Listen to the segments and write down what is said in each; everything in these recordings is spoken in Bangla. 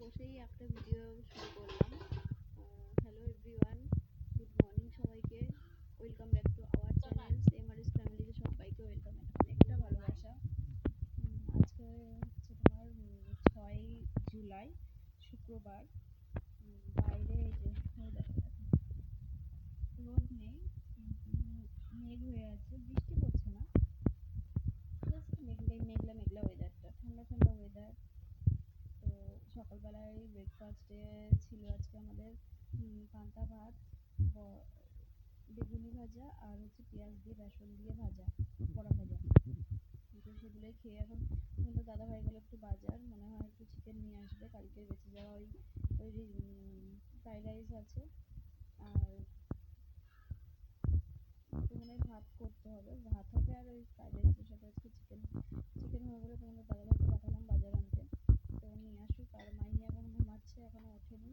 বসেই একটা ভিডিও শুরু করলাম। হ্যালো এভরিওয়ান গুড মর্নিং সবাইকে। Welcome back to our channel MRS ফ্যামিলিতে সবাইকে ওয়েলকাম একটা ভালোবাসা। আজকে হচ্ছে তোমার ছয় জুলাই, শুক্রবার। বাইরে weather রোদ নেই মেঘ হয়ে আছে, বৃষ্টি ব্রেকফাস্টে ছিল আজকে আমাদের পান্তা ভাত বেগুনি ভাজা আর হচ্ছে পেঁয়াজ দিয়ে বেসন দিয়ে ভাজা, বড়া ভাজা। তো সেগুলোই খেয়ে এখন কিন্তু দাদা ভাই গেলো একটু বাজার, মনে হয় একটু চিকেন নিয়ে আসবে, কালকে বেঁচে যাওয়া ওই ওই ফ্রাইড রাইস আছে। আর মনে ভাত করতে হবে ভাত হবে আর ওই ফ্রাইড রাইসের সাথে আজকে চিকেন চিকেন হবে বলে তোমাদের দাদা ভাইকে পাঠালাম বাজার আনতে তো নিয়ে আসুক আর মাইনি এখন ঘুমাচ্ছে এখনও ওঠেনি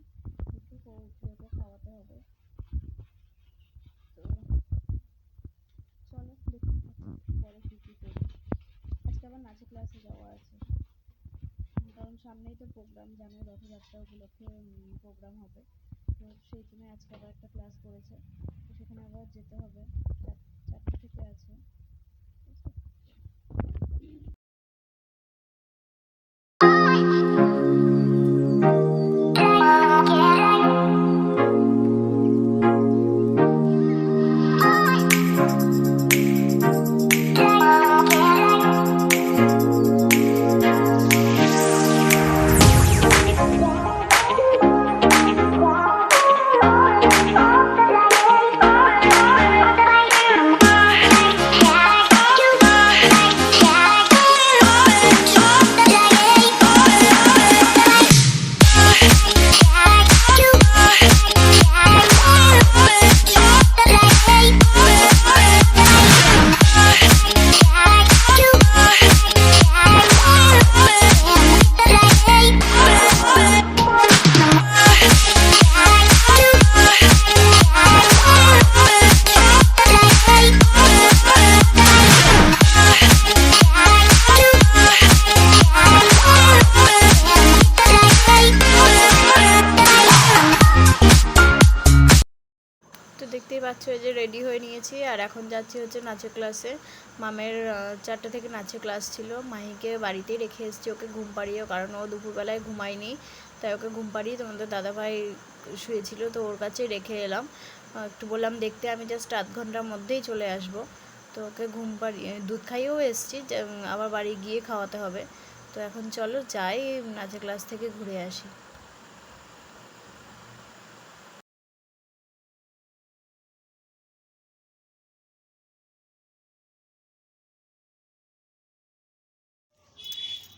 একটু ও উঠলে ওকে খাওয়াতে হবে তো চলো দেখুন পরে কী কী করি আজকে আবার নাচের ক্লাসে যাওয়া আছে। কারণ সামনেই তো প্রোগ্রাম জানো রথযাত্রা উপলক্ষে প্রোগ্রাম হবে। তো সেই জন্য আজকে আবার একটা ক্লাস করেছে। তো সেখানে আবার যেতে হবে। দেখতেই পাচ্ছ যে রেডি হয়ে নিয়েছি। আর এখন যাচ্ছি হচ্ছে নাচের ক্লাসে মামের চারটে থেকে নাচের ক্লাস ছিল। মাহিকে বাড়িতেই রেখে এসেছি ওকে ঘুম পাড়িয়েও, কারণ ও দুপুরবেলায় ঘুমায়নি। তাই ওকে ঘুম পাড়িয়ে তোমাদের দাদাভাই শুয়েছিল, তো ওর কাছে রেখে এলাম। একটু বললাম, দেখতে আমি জাস্ট আধ ঘণ্টার মধ্যেই চলে আসব। তো ওকে ঘুম পাড়িয়ে, দুধ খাইয়েও এসেছি আবার বাড়ি গিয়ে খাওয়াতে হবে। তো এখন চলো যাই, নাচের ক্লাস থেকে ঘুরে আসি।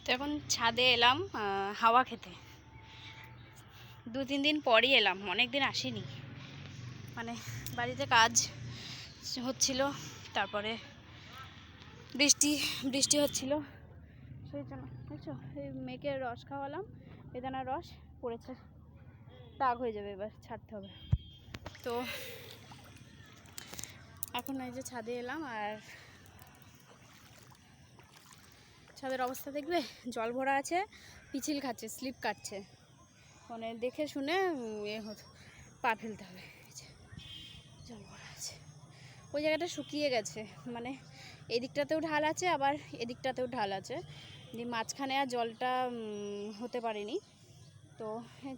তো এখন ছাদে এলাম হাওয়া খেতে। দু, তিন দিন পরই এলাম অনেক দিন আসিনি। মানে বাড়িতে কাজ হচ্ছিল, তারপরে বৃষ্টি বৃষ্টি হচ্ছিল। সেই জন্য, বুঝছ? এই মেয়েকে রস খাওয়ালাম বেদানার রস, পড়েছে। টাক হয়ে যাবে এবার, ছাড়তে হবে। তো এখন এই যে ছাদে এলাম, আর ছাদের অবস্থা দেখবে? জল ভরা আছে, পিছিল খাচ্ছে, স্লিপ কাটছে। মানে দেখে শুনে এ হতো, পা ফেলতে হবে। জল ভরা আছে। ওই জায়গাটা শুকিয়ে গেছে। মানে এদিকটাতেও ঢাল আছে, আবার এদিকটাতেও ঢাল আছে। মাঝখানে আর জলটা হতে পারেনি। তো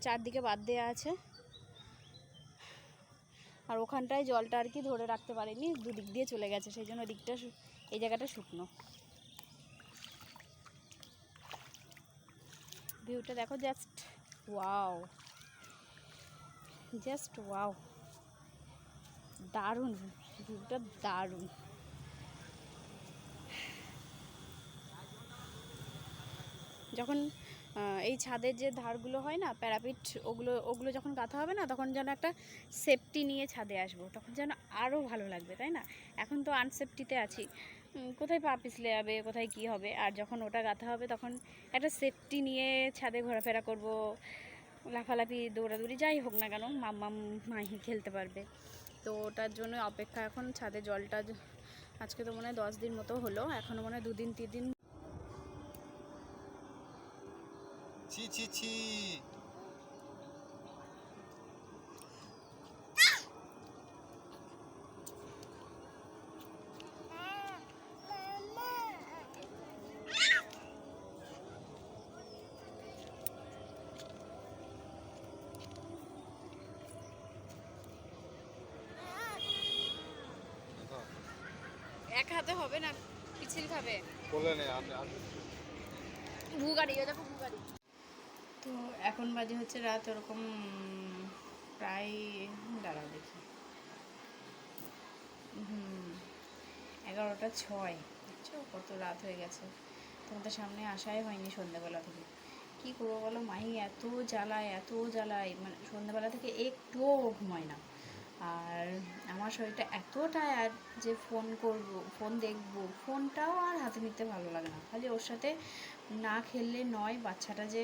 চারদিকে বাদ দেওয়া আছে। আর ওখানটায় জলটা আর কি ধরে রাখতে পারেনি। দুদিক দিয়ে চলে গেছে, সেই জন্য দিকটা এই জায়গাটা শুকনো। ভিউটা দেখো জাস্ট ওয়াও জাস্ট ওয়াও দারুণ ভিউটা দারুণ। যখন এই ছাদের যে ধারগুলো হয় না, প্যারাপিট, ওগুলো ওগুলো যখন গাঁথা হবে না, তখন যেন একটা সেফটি নিয়ে ছাদে আসব। তখন যেন আরও ভালো লাগবে, তাই না? এখন তো আনসেফটিতে আছি। কোথায় পা পিছলে যাবে, কোথায় কি হবে? আর যখন ওটা গাঁথা হবে, তখন একটা সেফটি নিয়ে ছাদে ঘোরাফেরা করব, লাফালাফি, দৌড়াদৌড়ি, যাই হোক না কেন, মাম্মাম মাহি খেলতে পারবে। তো ওটার জন্য অপেক্ষা এখন ছাদে জলটা আজকে তো মনে হয় দশ দিন মতো হলো এখনও মনে হয় দুদিন তিন দিন ছি ছি ছি। হাতে হবে না পিছিল খাবে। বলে নে আর ভুগাড়ি এটা ভুগাড়ি। তো এখন বাজে হচ্ছে রাত, ওরকম প্রায় দাঁড়াও দেখি। হুম, এগারোটা ছয়। বুঝছ কত রাত হয়ে গেছে। তোমাদের সামনে আসাই হয়নি সন্ধ্যেবেলা থেকে। কি করব বলো? মাহি এত জ্বালায় এত জ্বালায়। মানে সন্ধ্যেবেলা থেকে একটুও ঘুমায় না। আর আমার শরীরটা এত টায়ার্ড যে ফোন করব ফোন দেখব। ফোনটাও আর হাতে নিতে ভালো লাগে না। খালি ওর সাথে না খেললে নয়, বাচ্চাটা যে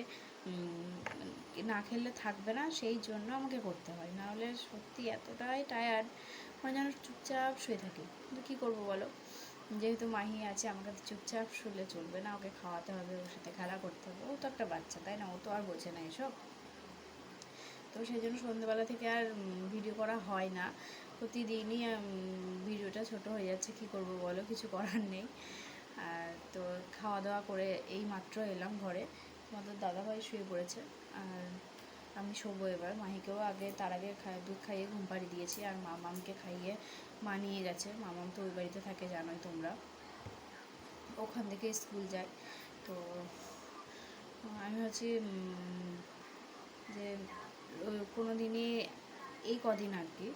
না খেললে থাকবে না, সেই জন্য আমাকে করতে হয়। নাহলে সত্যি এতটাই টায়ার্ড মানে যেন চুপচাপ শুয়ে থাকি। কিন্তু কী করব বলো? যেহেতু মাহি আছে, আমাকে তো চুপচাপ শুলে চলবে না, ওকে খাওয়াতে হবে, ওর সাথে খেলা করতে হবে। ও তো একটা বাচ্চা, তাই না? ও তো আর বোঝে না এসব। তো সেই জন্য সন্ধ্যেবেলা থেকে আর ভিডিও করা হয় না। প্রতিদিনই ভিডিওটা ছোট হয়ে যাচ্ছে, কি করব বলো? কিছু করার নেই। তো খাওয়া দাওয়া করে এই মাত্র এলাম ঘরে। তোমাদের দাদাভাই শুয়ে পড়েছে আর আমি শোবো এবার। মাহিকেও আগে, তার আগে দুধ খাইয়ে ঘুম পাড়ি দিয়েছি আর মামামকে খাইয়ে মা নিয়ে গেছে। মামাম তো ওই বাড়িতে থাকে, জানোই তোমরা। ওখান থেকে স্কুল যায়। তো আমি হচ্ছে যে কোনো দিনই এই কদিন আর কি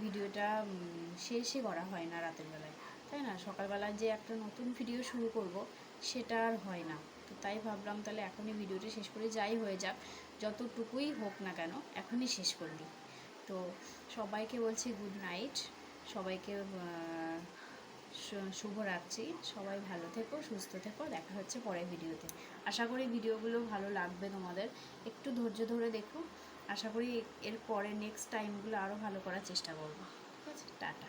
ভিডিওটা শেষই করা হয় না রাতের বেলায়। তাই না? সকালবেলা যে একটা নতুন ভিডিও শুরু করব, সেটা আর হয় না। তো তাই ভাবলাম তাহলে এখনই ভিডিওটা শেষ করে যাই হয়ে যাক। যতটুকুই হোক না কেন, এখনই শেষ করে দিই। তো সবাইকে বলছি গুড নাইট সবাইকে শুভরাত্রি। সবাই ভালো থেকো, সুস্থ থেকো। দেখা হচ্ছে পরের ভিডিওতে আশা করি ভিডিওগুলো ভালো লাগবে তোমাদের। একটু ধৈর্য ধরে দেখো। আশা করি এর পরে নেক্সট টাইমগুলো আরও ভালো করার চেষ্টা করব। ঠিক আছে? টাটা।